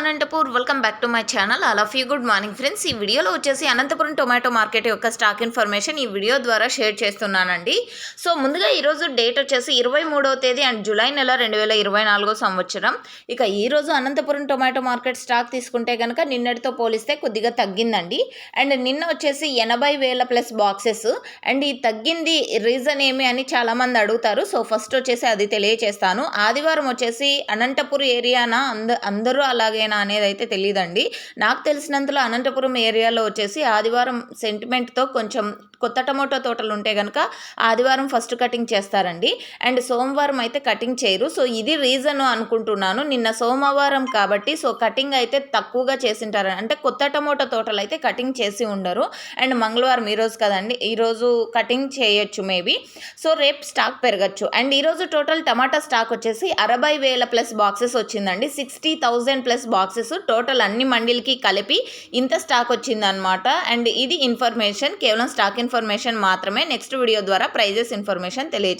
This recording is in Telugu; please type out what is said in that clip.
Anantapur. Welcome back to my channel అలా ఫీ గుడ్ మార్నింగ్ ఫ్రెండ్స్ ఈ వీడియోలో వచ్చేసి అనంతపురం టొమాటో మార్కెట్ యొక్క స్టాక్ ఇన్ఫర్మేషన్ ఈ వీడియో ద్వారా షేర్ చేస్తున్నానండి. సో ముందుగా ఈరోజు డేట్ వచ్చేసి ఇరవై మూడవ తేదీ అండ్ జూలై నెల రెండు వేల ఇరవై నాలుగో సంవత్సరం. ఇక ఈరోజు అనంతపురం టొమాటో మార్కెట్ స్టాక్ తీసుకుంటే కనుక నిన్నటితో పోలిస్తే కొద్దిగా తగ్గిందండి. అండ్ నిన్న వచ్చేసి ఎనభై వేల ప్లస్ బాక్సెస్ అండ్ ఈ తగ్గింది రీజన్ ఏమి అని చాలామంది అడుగుతారు. సో ఫస్ట్ వచ్చేసి అది తెలియచేస్తాను. ఆదివారం వచ్చేసి అనంతపురం ఏరియానా అంద అందరూ అలాగేనా అనేది అయితే తెలియదండి నాకు తెలిసినంతలో అనంతపురం ఏరియాలో వచ్చేసి ఆదివారం సెంటిమెంట్తో కొంచెం కొత్త టమోటో తోటలు ఉంటే కనుక ఆదివారం ఫస్ట్ కటింగ్ చేస్తారండి. అండ్ సోమవారం అయితే కటింగ్ చేయరు. సో ఇది రీజన్ అనుకుంటున్నాను. నిన్న సోమవారం కాబట్టి సో కటింగ్ అయితే తక్కువగా చేసింటారు. అంటే కొత్త టమోటో తోటలు అయితే కటింగ్ చేసి ఉండరు. అండ్ మంగళవారం ఈరోజు కదండి ఈరోజు కటింగ్ చేయొచ్చు మేబీ సో రేపు స్టాక్ పెరగచ్చు. అండ్ ఈరోజు టోటల్ టమాటా స్టాక్ వచ్చేసి అరవై వేల ప్లస్ బాక్సెస్ వచ్చిందండి. Sixty thousand plus boxes total అన్ని మండీలకి కలిపి ఇంత స్టాక్ వచ్చిందనమాట అండ్ ఇది ఇన్ఫర్మేషన్ కేవలం స్టాక్ ఇన్ఫర్మేషన్ మాత్రమే. నెక్స్ట్ వీడియో ద్వారా ప్రైజెస్ ఇన్ఫర్మేషన్ తెలియజే